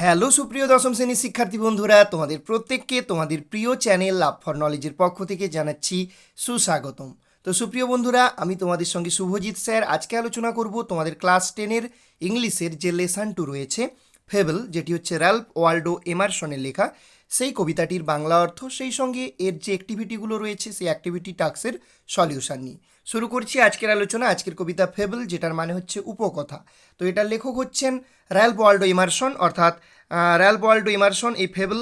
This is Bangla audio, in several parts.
হ্যালো সুপ্রিয় দশম শ্রেণির শিক্ষার্থী বন্ধুরা, তোমাদের প্রত্যেককে তোমাদের প্রিয় চ্যানেল লাভ ফর নলেজের পক্ষ থেকে জানাচ্ছি সুস্বাগতম। তো সুপ্রিয় বন্ধুরা, আমি তোমাদের সঙ্গে শুভজিৎ স্যার। আজকে আলোচনা করব তোমাদের ক্লাস টেনের ইংলিশের যে লেসন টু রয়েছে, ফেবল, যেটি হচ্ছে র্যাল্প ওয়াল্ডো এমারসনের লেখা। সেই কবিতাটির বাংলা অর্থ, সেই সঙ্গে এর যে অ্যাক্টিভিটিগুলো রয়েছে, সেই অ্যাক্টিভিটি টাস্কের সলিউশন নিয়ে। শুরু করছি আজকের আলোচনা আজকের কবিতা ফেবল যেটার মানে হচ্ছে উপকথা। তো এটার লেখক হচ্ছেন র্যাল্প ওয়াল্ডো ইমারসন অর্থাৎ আহ, র্যাল্প ওয়াল্ডো ইমারসন এই ফেবল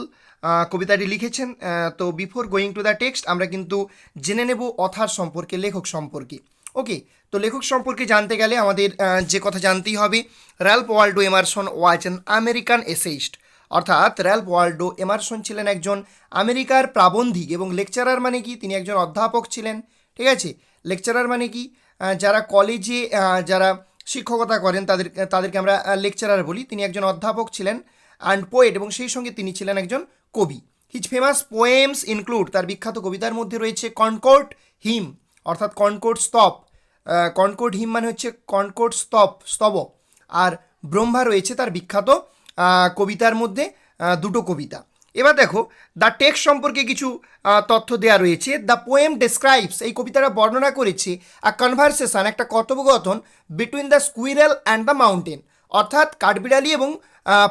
কবিতাটি লিখেছেন। তো before going to the text আমরা কিন্তু জেনে নেব অথার সম্পর্কে লেখক সম্পর্কে। ওকে তো লেখক সম্পর্কে জানতে গেলে আমাদের যে কথা জানতেই হবে Ralph Waldo Emerson was an American essayist অর্থাৎ র্যাল্প ওয়াল্ডো এমারসন ছিলেন একজন আমেরিকার প্রাবন্ধিক এবং লেকচারার মানে কি? তিনি একজন অধ্যাপক ছিলেন। ঠিক আছে? লেকচারার মানে কি? যারা কলেজে যারা শিক্ষকতা করেন, তাদের, তাদেরকে আমরা লেকচারার বলি। তিনি একজন অধ্যাপক ছিলেন অ্যান্ড পোয়েট এবং সেই সঙ্গে তিনি ছিলেন একজন কবি। হিজ ফেমাস পোয়েমস ইনক্লুড তার বিখ্যাত কবিতার মধ্যে রয়েছে কনকোর্ট হিম অর্থাৎ কনকোর্ট স্তব কনকোর্ট হিম মানে হচ্ছে কনকোর্ট স্তব স্তব। আর ব্রহ্মা রয়েছে তার বিখ্যাত কবিতার মধ্যে দুটো কবিতা। এবার দেখো দ্য টেক্সট সম্পর্কে কিছু তথ্য দেওয়া রয়েছে। দ্য পোয়েম ডেসক্রাইবস এই কবিতাটা বর্ণনা করেছে আ কনভারসেশন একটা কথোপকথন between the squirrel and the mountain অর্থাৎ কাঠবিড়ালি এবং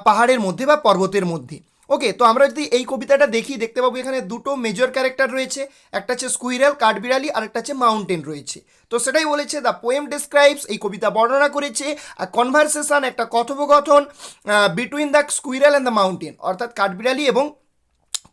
পাহাড়ের মধ্যে বা পর্বতের মধ্যে। ওকে তো আমরা যদি এই কবিতাটা দেখি, দেখতে পাবো এখানে দুটো মেজর ক্যারেক্টার রয়েছে। একটা হচ্ছে স্কুইরেল কাঠবিড়ালি, আর একটা হচ্ছে মাউন্টেন রয়েছে। তো সেটাই বলেছে দ্য পোয়েম ডিসক্রাইবস এই কবিতা বর্ণনা করেছে আর কনভারসেশন একটা কথোপকথন between the squirrel and the mountain অর্থাৎ কাঠবিড়ালি এবং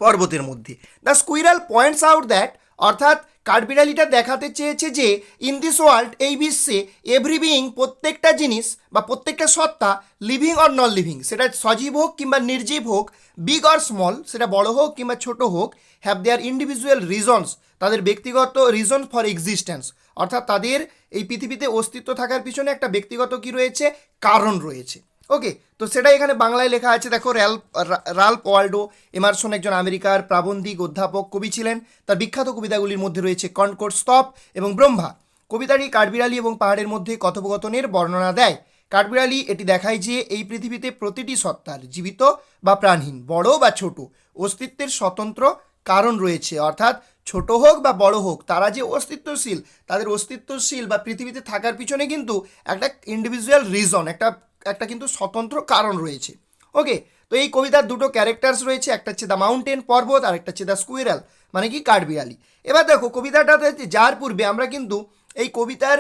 পর্বতের মধ্যে। The squirrel points out that অর্থাৎ কাঠবিড়ালিটা দেখাতে চেয়েছে যে ইন দিস ওয়ার্ল্ড এই বিশ্বে এভরি বিং প্রত্যেকটা জিনিস বা প্রত্যেকটা সত্তা লিভিং অর নন লিভিং সেটা সজীব হোক কিংবা নির্জীব হোক বিগ অর স্মল সেটা বড় হোক কিংবা ছোট হোক হ্যাভ দেয়ার ইন্ডিভিজুয়াল রিজনস তাদের ব্যক্তিগত রিজন ফর এক্সিস্টেন্স অর্থাৎ তাদের এই পৃথিবীতে অস্তিত্ব থাকার পিছনে একটা ব্যক্তিগত কি রয়েছে? কারণ রয়েছে। ওকে তো সেটা এখানে বাংলায় লেখা আছে। দেখো র্যাল্প রা- রাল্প ওয়াল্ডো, এমারসন একজন আমেরিকার প্রাবন্ধিক অধ্যাপক, কবি ছিলেন। তার বিখ্যাত কবিতাগুলির মধ্যে রয়েছে কনকোর্ট স্তপ এবং ব্রহ্মা। কবিতাটি কাঠবিড়ালি এবং পাহাড়ের মধ্যে কথোপকথনের বর্ণনা দেয়। কাঠবিড়ালি এটি দেখায় যে এই পৃথিবীতে প্রতিটি সত্তার জীবিত বা প্রাণহীন, বড় বা ছোট, অস্তিত্বের স্বতন্ত্র কারণ রয়েছে। অর্থাৎ ছোট হোক বা বড় হোক, তারা যে অস্তিত্বশীল, তাদের অস্তিত্বশীল বা পৃথিবীতে থাকার পিছনে কিন্তু একটা ইন্ডিভিজুয়াল রিজন একটা একটা কিন্তু স্বতন্ত্র কারণ রয়েছে। ওকে তো এই কবিতার দুটো ক্যারেক্টার্স রয়েছে, একটা হচ্ছে দ্য মাউন্টেন পর্বত আর একটা হচ্ছে দ্য স্কুইরাল মানে কি কাঠবিড়ালি। এবার দেখো কবিতাটাতে হচ্ছে যার পূর্বে আমরা কিন্তু এই কবিতার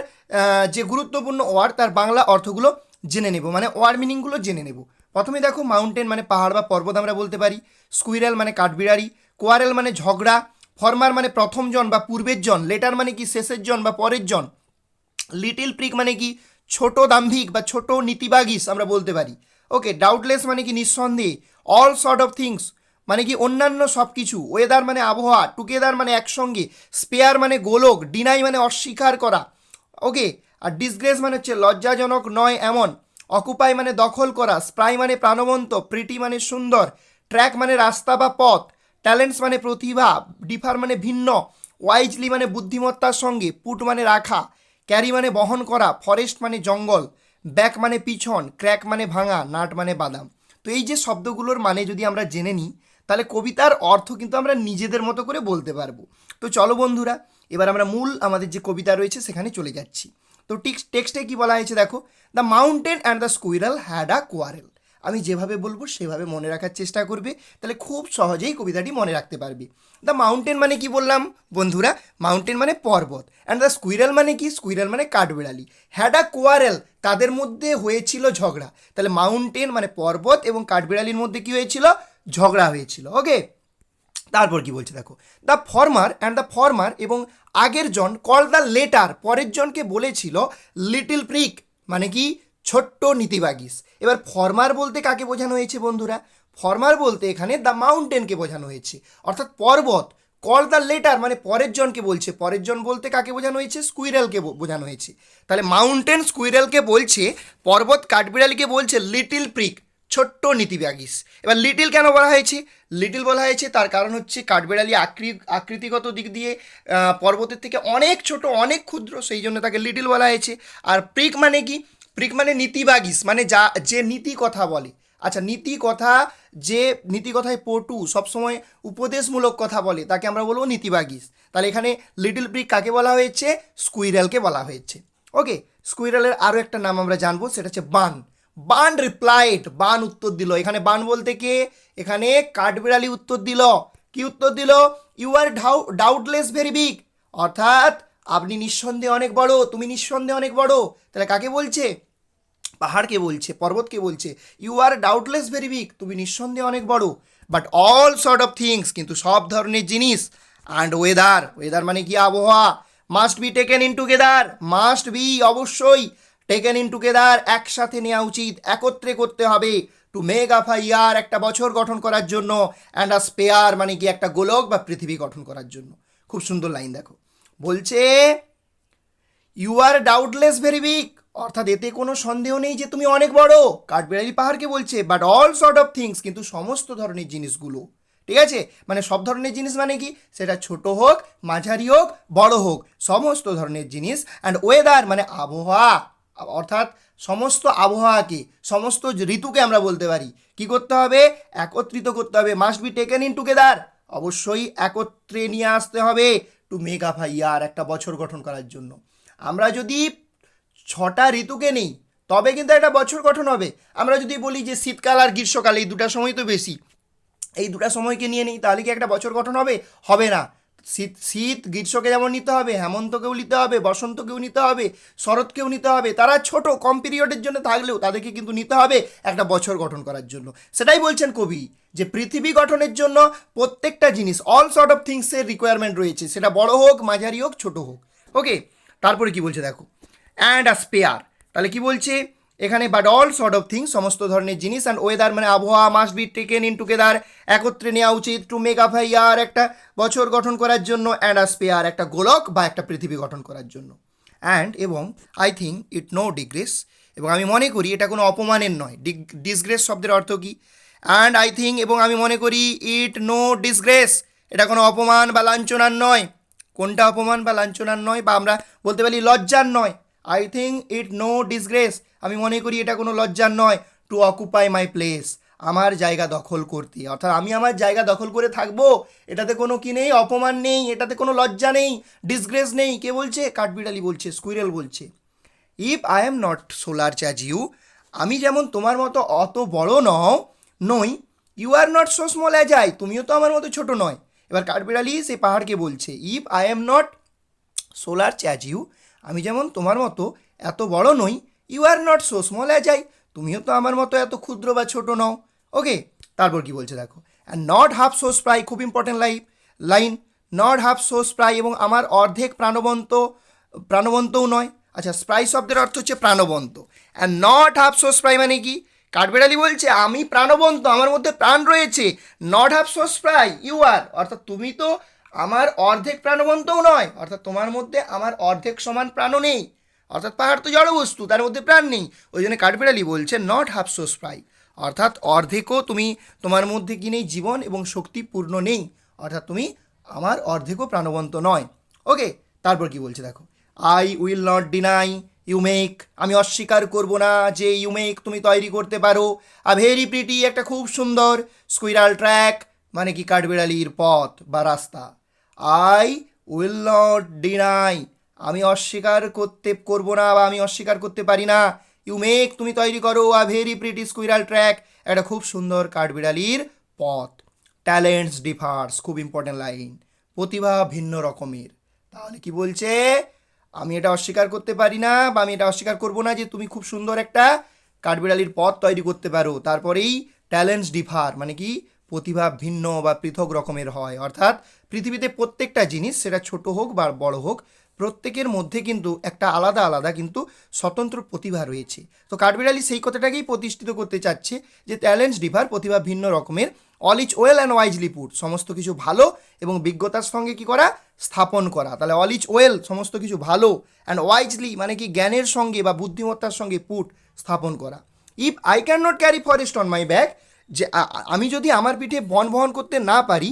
যে গুরুত্বপূর্ণ ওয়ার্ড তার বাংলা অর্থগুলো জেনে নেব মানে ওয়ার্ড মিনিংগুলো জেনে নেব। প্রথমে দেখো মাউন্টেন মানে পাহাড় বা পর্বত আমরা বলতে পারি স্কুইরাল মানে কাঠবিড়ালি কোয়ারেল মানে ঝগড়া ফরমার মানে প্রথম জন বা পূর্বের জন লেটার মানে কি শেষের জন বা পরের জন লিটিল প্রিক মানে কি ছোট দাম্ভিক বা ছোট নীতিবাগিস আমরা বলতে পারি। ওকে ডাউটলেস মানে কি নিঃসন্দেহে অল সর্ট অফ থিংস মানে কি অন্যান্য সব কিছু ওয়েদার মানে আবহাওয়া টুগেদার মানে একসঙ্গে স্পেয়ার মানে গোলক ডিনাই মানে অস্বীকার করা। ওকে আর ডিসগ্রেস মানে হচ্ছে লজ্জাজনক নয় এমন অকুপাই মানে দখল করা স্প্রাই মানে প্রাণবন্ত প্রিটি মানে সুন্দর ট্র্যাক মানে রাস্তা বা পথ ট্যালেন্টস মানে প্রতিভা ডিফার মানে ভিন্ন ওয়াইজলি মানে বুদ্ধিমত্তার সঙ্গে পুট মানে রাখা। ক্যারি মানে বহন করা ফরেস্ট মানে জঙ্গল ব্যাক মানে পিছন ক্র্যাক মানে ভাঙা নাট মানে বাদাম। তো এই যে শব্দগুলোর মানে যদি আমরা জেনে নিই, তাহলে কবিতার অর্থ কিন্তু আমরা নিজেদের মতো করে বলতে পারব। তো চলো বন্ধুরা, এবার আমরা মূল আমাদের যে কবিতা রয়েছে সেখানে চলে যাচ্ছি। তো টিক্স, টেক্সটে কি বলা হয়েছে দেখো the mountain and the squirrel had a quarrel আমি যেভাবে বলব, সেভাবে মনে রাখার চেষ্টা করবে। তাহলে খুব সহজেই কবিতাটি মনে রাখতে পারবে। দ্য মাউন্টেন মানে কি বললাম বন্ধুরা? মাউন্টেন মানে পর্বত। অ্যান্ড দ্য স্কুইরাল মানে কি? স্কুইরাল মানে কাঠবেড়ালি। হ্যাড কোয়ারেল তাদের মধ্যে হয়েছিল ঝগড়া। তাহলে মাউন্টেন মানে পর্বত এবং কাঠবেড়ালির মধ্যে কি হয়েছিল? ঝগড়া হয়েছিল। ওকে তারপর কি বলছে দেখো। The former and the former এবং আগের জন কল দ্য লেটার পরের জনকে বলেছিল লিটিল প্রিক মানে কি? ছোট্ট নীতিবাগিস। এবার ফর্মার বলতে কাকে বোঝানো হয়েছে বন্ধুরা? ফর্মার বলতে এখানে দ্য মাউন্টেনকে বোঝানো হয়েছে। অর্থাৎ পর্বত কল দ্য লেটার মানে পরের জনকে বলছে। পরের জন বলতে কাকে বোঝানো হয়েছে? স্কুইরেলকে বোঝানো হয়েছে। তাহলে মাউন্টেন স্কুইরেলকে বলছে, পর্বত কাঠবিড়ালিকে বলছে লিটিল প্রিক ছোট্ট নীতিবাগিস। এবার লিটিল কেন বলা হয়েছে? লিটিল বলা হয়েছে তার কারণ হচ্ছে কাঠবেড়ালি আকৃ আকৃতিগত দিক দিয়ে পর্বতের থেকে অনেক ছোট, অনেক ক্ষুদ্র, সেই জন্য তাকে লিটিল বলা হয়েছে। আর প্রিক মানে কি? প্রিক মানে নীতিবাগিস মানে যা, যে নীতি কথা বলে। আচ্ছা নীতি কথা, যে নীতি কথায় পটু, সবসময় উপদেশমূলক কথা বলে, তাকে আমরা বলব নীতিবাগিস। তাহলে এখানে লিটল ব্রিক কাকে বলা হয়েছে? স্কুইরেলকে বলা হয়েছে। ওকে স্কুইরেলের আরও একটা নাম আমরা জানব, সেটা হচ্ছে বান। বান রিপ্লাইড বান উত্তর দিল। এখানে বান বলতে কে? এখানে কাঠবিড়ালি উত্তর দিল। কি উত্তর দিল? You are dou doubtless very big অর্থাৎ আপনি নিঃসন্দেহে অনেক বড়, তুমি নিঃসন্দেহে অনেক বড়। তাহলে কাকে বলছে? পাহাড়কে বলছে, পর্বতকে বলছে। You are doubtless very big তুমি নিঃসন্দেহে অনেক বড়। But all sort of things কিন্তু সব ধরনের জিনিস অ্যান্ড ওয়েদার ওয়েদার মানে কি আবহাওয়া? Must be taken in together must be অবশ্যই টেকেন ইন টুগেদার একসাথে নেওয়া উচিত, একত্রে করতে হবে। টু মেক আফ আ ইয়ার একটা বছর গঠন করার জন্য অ্যান্ড আ স্পেয়ার মানে কি একটা গোলক বা পৃথিবী গঠন করার জন্য। খুব সুন্দর লাইন দেখো। বলছে you are doubtless very big অর্থাৎ এতে কোনো সন্দেহ নেই যে তুমি অনেক বড়। কাঠবিড়ালি পাহাড়কে বলছে but all sort of things কিন্তু সমস্ত ধরনের জিনিসগুলো। ঠিক আছে? মানে সব ধরনের জিনিস মানে কি? সেটা ছোট হোক, মাঝারি হোক, বড় হোক, সমস্ত ধরনের জিনিস। অ্যান্ড ওয়েদার মানে আবহাওয়া। অর্থাৎ সমস্ত আবহাওয়াকে, সমস্ত ঋতুকে আমরা বলতে পারি। কি করতে হবে? একত্রিত করতে হবে। Must be taken in together অবশ্যই একত্রে নিয়ে আসতে হবে। টু মেক আপ ইয়ার একটা বছর গঠন করার জন্য। আমরা যদি ছটা ঋতুকে নেই, তবে কিন্তু একটা বছর গঠন হবে। আমরা যদি বলি যে শীতকাল আর গ্রীষ্মকাল, এই দুটা সময় তো বেশি। এই দুটা সময়কে নিয়ে নিই, তাহলে কি একটা বছর গঠন হবে? হবে না। শীত শীত গ্রীষ্মকে যেমন নিতে হবে, হেমন্তকেও নিতে হবে, বসন্তকেও নিতে হবে, শরৎকেও নিতে হবে, তারা ছোট, কম পিরিয়ডের জন্য থাকলেও তাদেরকে কিন্তু নিতে হবে একটা বছর গঠন করার জন্য। সেটাই বলছেন কবি যে পৃথিবী গঠনের জন্য প্রত্যেকটা জিনিস অল সর্ট অফ থিংসের রিকোয়ারমেন্ট রয়েছে, সেটা বড় হোক, মাঝারি হোক, ছোট হোক। ওকে তারপরে কি বলছে দেখো? অ্যান্ড আ স্পেয়ার তাহলে কি বলছে? এখানে but all sort of things সমস্ত ধরনের জিনিস অ্যান্ড ওয়েদার মানে আবহাওয়া must be taken in together একত্রে নেওয়া উচিত টু মেক আপ ইয়ার একটা বছর গঠন করার জন্য অ্যান্ড আ স্পেয়ার একটা গোলক বা একটা পৃথিবী গঠন করার জন্য। অ্যান্ড এবং I think it no disgrace এবং আমি মনে করি এটা কোনো অপমানের নয়। ডিসগ্রেস শব্দের অর্থ কী? অ্যান্ড আই থিঙ্ক এবং আমি মনে করি ইট নো ডিসগ্রেস এটা কোনো অপমান বা লাঞ্ছনার নয়। কোনটা অপমান বা লাঞ্ছনার নয় বা আমরা বলতে পারি লজ্জার নয়? I think it no disgrace আমি মনে করি এটা কোনো লজ্জার নয় টু অকুপাই মাই প্লেস আমার জায়গা দখল করতে। অর্থাৎ আমি আমার জায়গা দখল করে থাকব, এটাতে কোনো কি নেই, অপমান নেই, এটাতে কোনো লজ্জা নেই ডিসগ্রেস নেই। কে বলছে? কাঠবিড়ালি বলছে স্কুইরেল বলছে। If I am not so large you আমি যেমন তোমার মতো অত বড় নও, নই you are not so small as I তুমিও তো আমার মতো ছোট নয়। এবার কাঠবিড়ালি সে পাহাড়কে বলছে if I am not so large you আমি যেমন তোমার মতো এত বড় নই you are not so small as I তুমিও তো আমার মতো এত ক্ষুদ্র বা ছোট নও। ওকে তারপর কি বলছে দেখো? And not half so spry খুব important life line not half so spry এবং আমার অর্ধেক প্রাণবন্ত, প্রাণবন্তও নয়। আচ্ছা স্প্রাই শব্দের অর্থ হচ্ছে প্রাণবন্ত। And not half so spry মানে কি? কাঠবেড়ালি বলছে, আমি প্রাণবন্ত, আমার মধ্যে প্রাণ রয়েছে। Not half so spry you are অর্থাৎ তুমি তো আমার অর্ধেক প্রাণবন্তও নয়, অর্থাৎ তোমার মধ্যে আমার অর্ধেক সমান প্রাণও নেই। অর্থাৎ পাহাড় তো জড় বস্তু, তার মধ্যে প্রাণ নেই। ওই জন্য কাঠবিড়ালি বলছে নট হাফ সো স্প্রাই অর্থাৎ অর্ধেকও তুমি তোমার মধ্যে কি নেই? জীবন এবং শক্তি পূর্ণ নেই। অর্থাৎ তুমি আমার অর্ধেকও প্রাণবন্ত নয়। ওকে তারপর কি বলছে দেখো? I will not deny you make আমি অস্বীকার করব না যে ইউ মেক তুমি তৈরি করতে পারো। আ ভেরি প্রিটি একটা খুব সুন্দর স্কুইরাল ট্র্যাক মানে কি কাঠবিড়ালির পথ বা রাস্তা। আই উইল নট ডিনাই আমি অস্বীকার করতে করব না বা আমি অস্বীকার করতে পারি না। ইউ মেক তুমি তৈরি করো a very pretty squirrel track একটা খুব সুন্দর কাঠবিড়ালির পথ। ট্যালেন্টস ডিফার্স খুব ইম্পর্ট্যান্ট লাইন প্রতিভা ভিন্ন রকমের। তাহলে কি বলছে? আমি এটা অস্বীকার করতে পারি না বা আমি এটা অস্বীকার করব না যে তুমি খুব সুন্দর একটা কাঠবিড়ালির পথ তৈরি করতে পারো। তারপরেই ট্যালেন্টস ডিফার মানে কি? প্রতিভা ভিন্ন বা পৃথক রকমের হয়। অর্থাৎ পৃথিবীতে প্রত্যেকটা জিনিস, সেটা ছোট হোক বা বড় হোক প্রত্যেকের মধ্যে কিন্তু একটা আলাদা আলাদা কিন্তু স্বতন্ত্র প্রতিভা রয়েছে। তো কাঠবিড়ালি সেই কথাটাকেই প্রতিষ্ঠিত করতে চাচ্ছে যে ট্যালেন্টস ডিফার প্রতিভা ভিন্ন রকমের। All is well and wisely put, সমস্ত কিছু ভালো এবং বিজ্ঞতার সঙ্গে কি করা? স্থাপন করা। তাহলে অল ইচ ওয়েল, সমস্ত কিছু ভালো অ্যান্ড ওয়াইজলি মানে কি জ্ঞানের সঙ্গে বা বুদ্ধিমত্তার সঙ্গে পুট স্থাপন করা। If I can not carry forest on my back, যে আমি যদি আমার পিঠে বন বহন করতে না পারি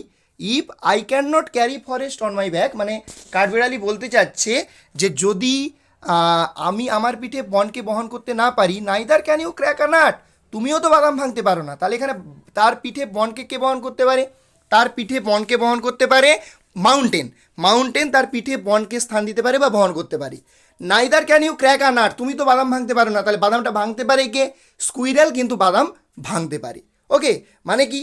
if I can not carry forest on my back মানে কাঠবিড়ালি বলতে চাচ্ছে যে যদি আমি আমার পিঠে বনকে বহন করতে না পারি neither can you crack a nut তুমিও তো বাদাম ভাঙতে পারো না। তাহলে এখানে তার পিঠে বনকে কে বহন করতে পারে? তার পিঠে বনকে বহন করতে পারে মাউন্টেন মাউন্টেন তার পিঠে বনকে স্থান দিতে পারে বা বহন করতে পারে। Neither can you crack a nut তুমি তো বাদাম ভাঙতে পারো না। তাহলে বাদামটা ভাঙতে পারে কে? স্কুইরাল কিন্তু বাদাম ভাঙতে পারে। ওকে মানে কি?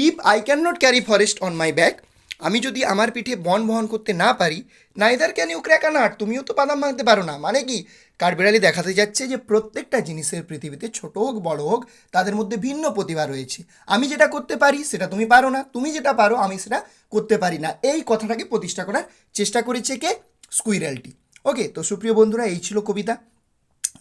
If I can not carry forest on my back আমি যদি আমার পিঠে বন বহন করতে না পারি neither can you crack a nut তুমিও তো বাদাম ভাঙতে পারো না। মানে কি? কাঠবিড়ালি দেখাতে যাচ্ছে যে প্রত্যেকটা জিনিসের পৃথিবীতে ছোট হোক, বড় হোক, তাদের মধ্যে ভিন্ন প্রতিভা রয়েছে। আমি যেটা করতে পারি, সেটা তুমি পারো না। তুমি যেটা পারো, আমি সেটা করতে পারি না। এই কথাটাকে প্রতিষ্ঠা করার চেষ্টা করেছে কে? স্কুইরালটি। ওকে তো সুপ্রিয় বন্ধুরা, এই ছিল কবিতা।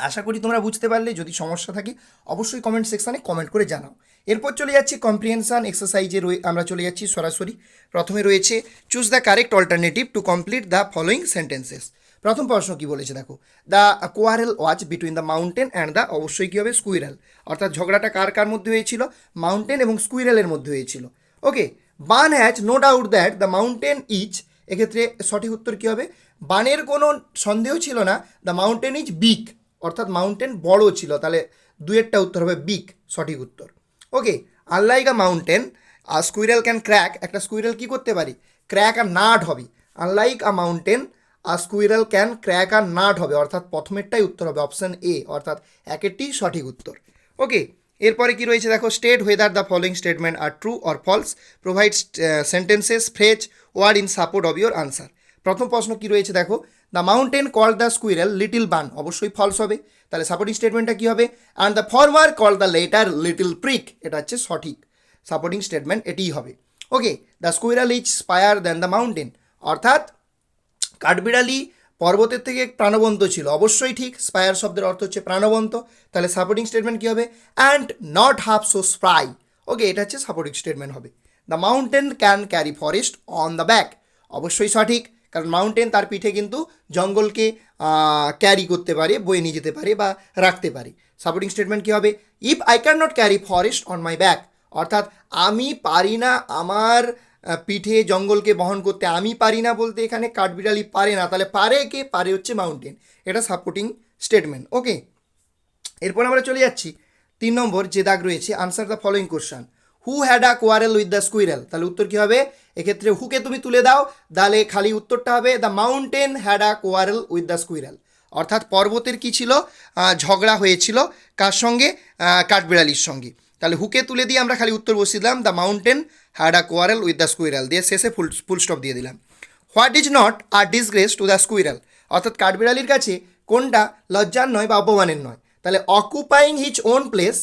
আশা করি তোমরা বুঝতে পারলে, যদি সমস্যা থাকে, অবশ্যই কমেন্ট সেকশানে কমেন্ট করে জানাও। এরপর চলে যাচ্ছি কম্প্রিহেনশন এক্সারসাইজে আমরা চলে যাচ্ছি সরাসরি। প্রথমে রয়েছে choose the correct alternative to complete the following sentences প্রথম প্রশ্ন কি বলেছে দেখো the quarrel was between the mountain and the অবশ্যই কী হবে স্কুইরাল অর্থাৎ ঝগড়াটা কার কার মধ্যে হয়েছিল? মাউন্টেন এবং স্কুইরালের মধ্যে হয়েছিল। Okay Bun has no doubt that the mountain is এক্ষেত্রে সঠিক উত্তর কী হবে? বানের কোনো সন্দেহ ছিল না দ্য মাউন্টেন ইজ বিগ অর্থাৎ মাউন্টেন বড় ছিল, তাহলে দুয়েরটা উত্তর হবে বিগ সঠিক উত্তর। Okay unlike a mountain a squirrel can crack একটা স্কুইরেল কি করতে পারি? ক্র্যাক আর নাট হবে। Unlike a mountain a squirrel can crack a nut হবে, অর্থাৎ প্রথমেরটাই উত্তর হবে অপশান এ অর্থাৎ একেরটি সঠিক উত্তর। ওকে এরপরে কি রয়েছে দেখো state whether the following statement are true or false provide sentences phrase word in support of your answer প্রথম প্রশ্ন কি রয়েছে দেখো the mountain call the squirrel little Bun অবশ্যই ফলস হবে। তাহলে সাপোর্টিং স্টেটমেন্টটা কী হবে? And the former call the latter little prig এটা হচ্ছে সঠিক। সাপোর্টিং স্টেটমেন্ট এটিই হবে। Okay the squirrel is spryer than the mountain অর্থাৎ কাঠবিড়ালি পর্বতের থেকে প্রাণবন্ত ছিল। অবশ্যই ঠিক। স্পায়ার শব্দের অর্থ হচ্ছে প্রাণবন্ত। তাহলে সাপোর্টিং স্টেটমেন্ট কী হবে? And not half so spry okay এটা হচ্ছে সাপোর্টিং স্টেটমেন্ট হবে। The mountain can carry forest on the back অবশ্যই সঠিক। কারণ মাউন্টেন তার পিঠে কিন্তু জঙ্গলকে ক্যারি করতে পারে, বয়ে নিয়ে যেতে পারে বা রাখতে পারে। সাপোর্টিং স্টেটমেন্ট কী হবে? If I can not carry forest on my back অর্থাৎ আমি পারি না আমার পিঠে জঙ্গলকে বহন করতে, আমি পারি না বলতে এখানে কাঠবিড়ালি পারে না, তাহলে পারে কে? পারে হচ্ছে মাউন্টেন এটা সাপোর্টিং স্টেটমেন্ট ওকে এরপর আমরা চলে যাচ্ছি। তিন নম্বর যে দাগ রয়েছে। Answer the following question who had a quarrel with the squirrel তাহলে উত্তর কী হবে? এক্ষেত্রে হুকে তুমি তুলে দাও, তাহলে খালি উত্তরটা হবে the mountain had a quarrel with the squirrel অর্থাৎ পর্বতের কি ছিল? ঝগড়া হয়েছিল। কার সঙ্গে? কাঠবিড়ালির সঙ্গে। তাহলে হুকে তুলে দিয়ে আমরা খালি উত্তর বসিয়ে দিলাম the mountain had a quarrel with the squirrel দিয়ে শেষে ফুল ফুল স্টপ দিয়ে দিলাম। What is not a disgrace to the squirrel অর্থাৎ কাঠবিড়ালির কাছে কোনটা লজ্জার নয় বা অপমানের নয়? তাহলে occupying his own place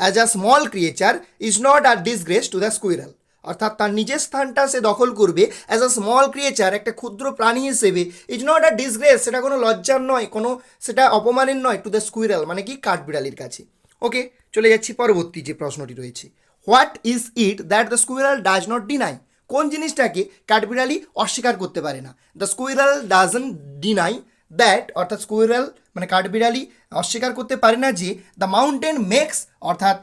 as a small creature is not a disgrace to the squirrel অর্থাৎ তার নিজের স্থানটা সে দখল করবে অ্যাজ আ স্মল ক্রিয়েচার একটা ক্ষুদ্র প্রাণী হিসেবে ইজ নট আর ডিসগ্রেস সেটা কোনো লজ্জার নয়, কোনো সেটা অপমানের নয় টু দ্য স্কুইরাল মানে কি? কাঠবিড়ালির কাছে। ওকে চলে যাচ্ছি পরবর্তী যে প্রশ্নটি রয়েছে। What is it that the squirrel does not deny কোন জিনিসটাকে কাঠবিড়ালি অস্বীকার করতে পারে না। The squirrel doesn't deny that অর্থাৎ স্কুইরাল মানে কাঠবিড়ালি, অস্বীকার করতে পারে না যে দ্য মাউন্টেন মেক্স অর্থাৎ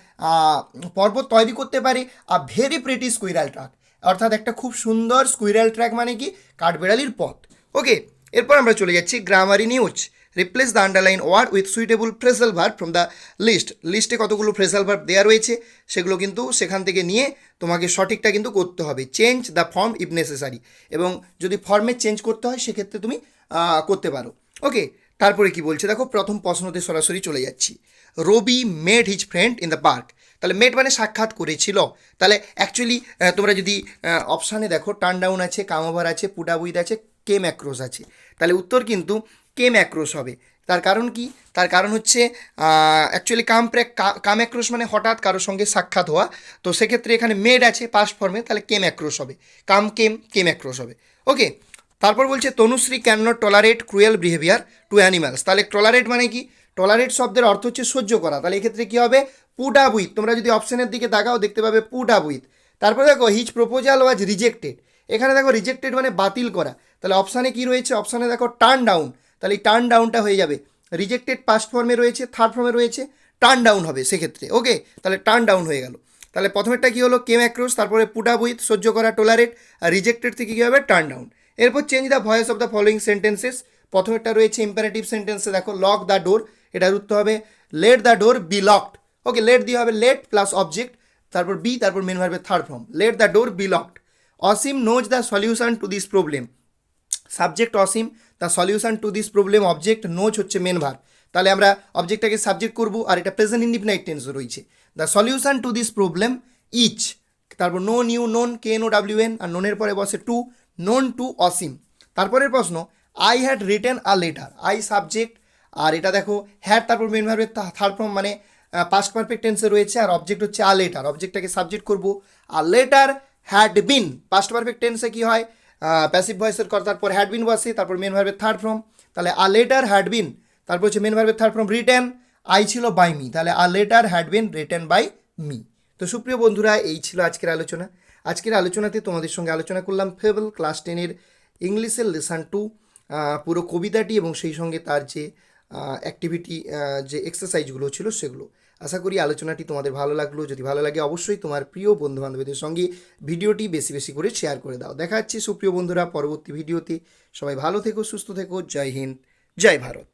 পর্বত তৈরি করতে পারে a very pretty squirrel track অর্থাৎ একটা খুব সুন্দর স্কুইরাল ট্র্যাক মানে কি? কাঠবিড়ালির পথ। ওকে এরপর আমরা চলে যাচ্ছি গ্রামারি news replace the underline word with suitable phrasal verb from the list লিস্টে কতগুলো ফ্রেজাল ভার্ব দেওয়া রয়েছে? সেগুলো কিন্তু সেখান থেকে নিয়ে তোমাকে সঠিকটা কিন্তু করতে হবে। Change the form if necessary এবং যদি ফর্মে চেঞ্জ করতে হয়, সেক্ষেত্রে তুমি করতে পারো। ওকে তারপরে কি বলছে? দেখো, প্রথম প্রশ্নতে সরাসরি চলে যাচ্ছি। Ravi met his friend in the park তাহলে মেড মানে সাক্ষাৎ করেছিল। তাহলে অ্যাকচুয়ালি তোমরা যদি অপশানে দেখো টার্ন ডাউন আছে, কামোভার আছে পুডাবুইদ আছে কে ম্যাক্রোস আছে। তাহলে উত্তর কিন্তু কে ম্যাক্রোস হবে। তার কারণ কি? তার কারণ হচ্ছে অ্যাকচুয়ালি কাম প্র্যাক কাম অ্যাক্রোস মানে হঠাৎ কারোর সঙ্গে সাক্ষাৎ হওয়া। তো সেক্ষেত্রে এখানে মেড আছে পাস্ট ফর্মে তাহলে কেম অ্যাক্রোস হবে। কাম কেম কেম অ্যাক্রোস হবে। ওকে তারপর বলছে, Tanushree can not tolerate cruel behaviour to animals তাহলে টলারেট মানে কি? টলারেট শব্দের অর্থ হচ্ছে সহ্য করা। তাহলে এক্ষেত্রে কী হবে? পুট আপ উইথ তোমরা যদি অপশনের দিকে তাকাও, দেখতে পাবে পুট আপ উইথ তারপর দেখো হিজ প্রপোজাল ওয়াজ রিজেক্টেড এখানে দেখো রিজেক্টেড মানে বাতিল করা। তাহলে অপশানে কি রয়েছে? অপশানে দেখো টার্ন ডাউন তাহলে এই টার্ন ডাউনটা হয়ে যাবে। রিজেক্টেড পাস্ট ফর্মে রয়েছে থার্ড ফর্মে রয়েছে টার্ন ডাউন হবে সেক্ষেত্রে। ওকে? তাহলে টার্ন ডাউন হয়ে গেল। তাহলে প্রথমেরটা কী হলো? কেম অ্যাক্রোস তারপরে পুট আপ উইথ সহ্য করা টোলারেট আর রিজেক্টেড থেকে কী হবে? টার্ন ডাউন এরপর change the voice of the following sentences প্রথমেরটা রয়েছে ইম্পারেটিভ সেন্টেন্সে দেখো লক দ্য ডোর এটার উত্তর হবে let the door be locked okay let দিয়ে হবে লেট প্লাস অবজেক্ট তারপর বি তারপর মেন ভার্বের third form let the door be locked Asim knows the solution to this problem subject Asim the solution to this problem object knows হচ্ছে মেন ভার্ব তাহলে আমরা অবজেক্টটাকে সাবজেক্ট করব, আর এটা প্রেজেন্ট ইন্ডিপেন্ডেন্ট টেন্স রয়েছে। The solution to this problem is তারপর know knew known K know W N আর নোনের পরে বসে টু নোন টু অসীম তারপরের প্রশ্ন I had written a letter I subject আর এটা দেখো হ্যাড তারপর মেন ভার্বের থার্ড ফর্ম মানে পাস্ট পারফেক্ট টেন্সে রয়েছে। আর অবজেক্ট হচ্ছে আ লেটার অবজেক্টটাকে সাবজেক্ট করব। আর letter had been past perfect টেন্সে কি হয়? প্যাসিভ ভয়েসের কর তারপর হ্যাড বিন বসে, তারপর মেন ভার্বের থার্ড ফর্ম তাহলে আ লেটার হ্যাড বিন তারপর হচ্ছে মেন ভার্বের থার্ড ফর্ম রিটেন আই ছিল বাই মি তাহলে a letter had been written by me তো সুপ্রিয় বন্ধুরা, এই ছিল আজকের আলোচনা। আজকের আলোচনাতে তোমাদের সঙ্গে আলোচনা করলাম ফেবল ক্লাস টেনের ইংলিশের লেসন টু পুরো কবিতাটি এবং সেই সঙ্গে তার যে অ্যাক্টিভিটি যে এক্সারসাইজগুলো ছিল সেগুলো। আশা করি আলোচনাটি তোমাদের ভালো লাগল। যদি ভালো লাগে অবশ্যই তোমার প্রিয় বন্ধু বান্ধবীদের সঙ্গে ভিডিওটি বেশি বেশি করে শেয়ার করে দাও। দেখা যাচ্ছে সুপ্রিয় বন্ধুরা পরবর্তী ভিডিওতে। সবাই ভালো থেকো, সুস্থ থেকো। জয় হিন্দ, জয় ভারত।